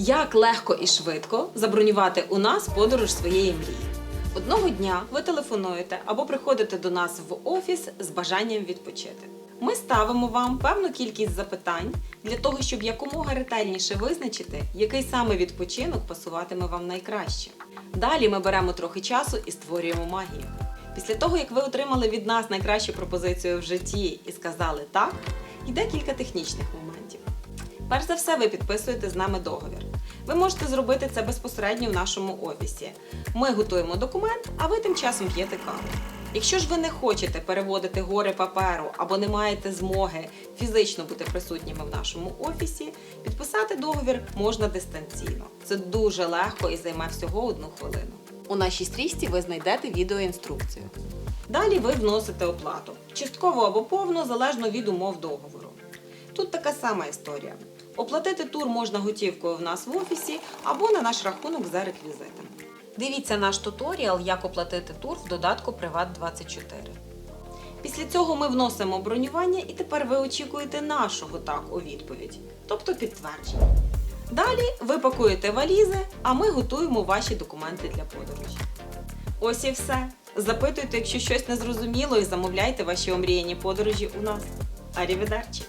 Як легко і швидко забронювати у нас подорож своєї мрії? Одного дня ви телефонуєте або приходите до нас в офіс з бажанням відпочити. Ми ставимо вам певну кількість запитань для того, щоб якомога ретельніше визначити, який саме відпочинок пасуватиме вам найкраще. Далі ми беремо трохи часу і створюємо магію. Після того, як ви отримали від нас найкращу пропозицію в житті і сказали так, йде кілька технічних моментів. Перш за все, ви підписуєте з нами договір. Ви можете зробити це безпосередньо в нашому офісі. Ми готуємо документ, а ви тим часом п'єте каву. Якщо ж ви не хочете переводити гори паперу або не маєте змоги фізично бути присутніми в нашому офісі, підписати договір можна дистанційно. Це дуже легко і займе всього одну хвилину. У нашій стрічці ви знайдете відеоінструкцію. Далі ви вносите оплату частково або повну, залежно від умов договору. Тут така сама історія. Оплатити тур можна готівкою в нас в офісі або на наш рахунок за реквізитами. Дивіться наш туторіал, як оплатити тур в додатку Приват24. Після цього ми вносимо бронювання і тепер ви очікуєте нашого так у відповідь, тобто підтвердження. Далі ви пакуєте валізи, а ми готуємо ваші документи для подорожі. Ось і все. Запитуйте, якщо щось не зрозуміло, і замовляйте ваші омріяні подорожі у нас. Аріведерчі!